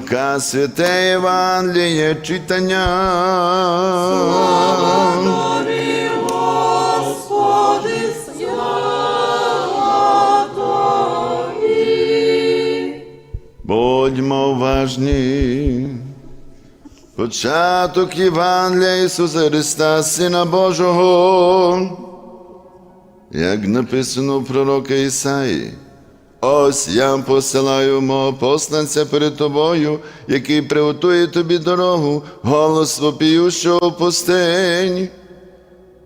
Ка святе Євангеліє читання. Тобі, Господи, слава Тобі. Будьмо уважні. Початок Євангелія Ісуса Христа, Сина Божого, як написано в пророка Ісаї. Ось я посилаю мого посланця перед тобою, який приготує тобі дорогу, голос вопіющого в.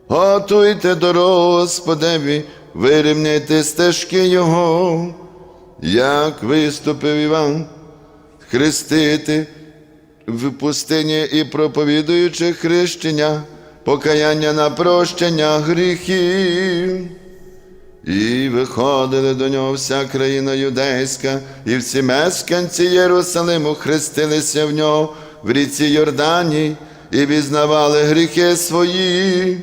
Готуйте дорогу Господеві, вирівняйте стежки Його, як виступив Іван, хрестити в пустині і проповідуючи хрещення, покаяння на прощення гріхів. І виходили до нього вся країна юдейська, і всі мешканці Єрусалиму хрестилися в нього в ріці Йордані і візнавали гріхи свої.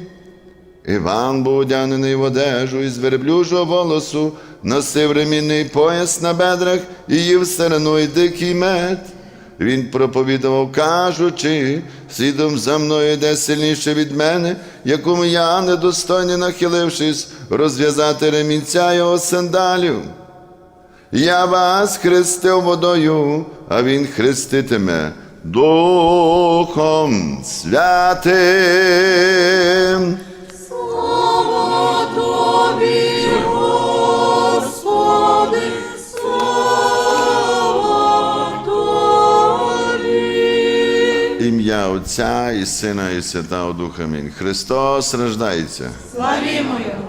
Іван був одягнений в одежу із верблюжого волосу, носив ремінний пояс на бедрах і їв серену й дикий мед. Він проповідував, кажучи, слідом за мною йде сильніше від мене, якому я, недостойний нахилившись, розв'язати ремінця його сандалів. Я вас хрестив водою, а він хреститиме Духом Святим. ім'я Отця і Сина, і Святого Духа. Амінь. Христос рождається. Славімою!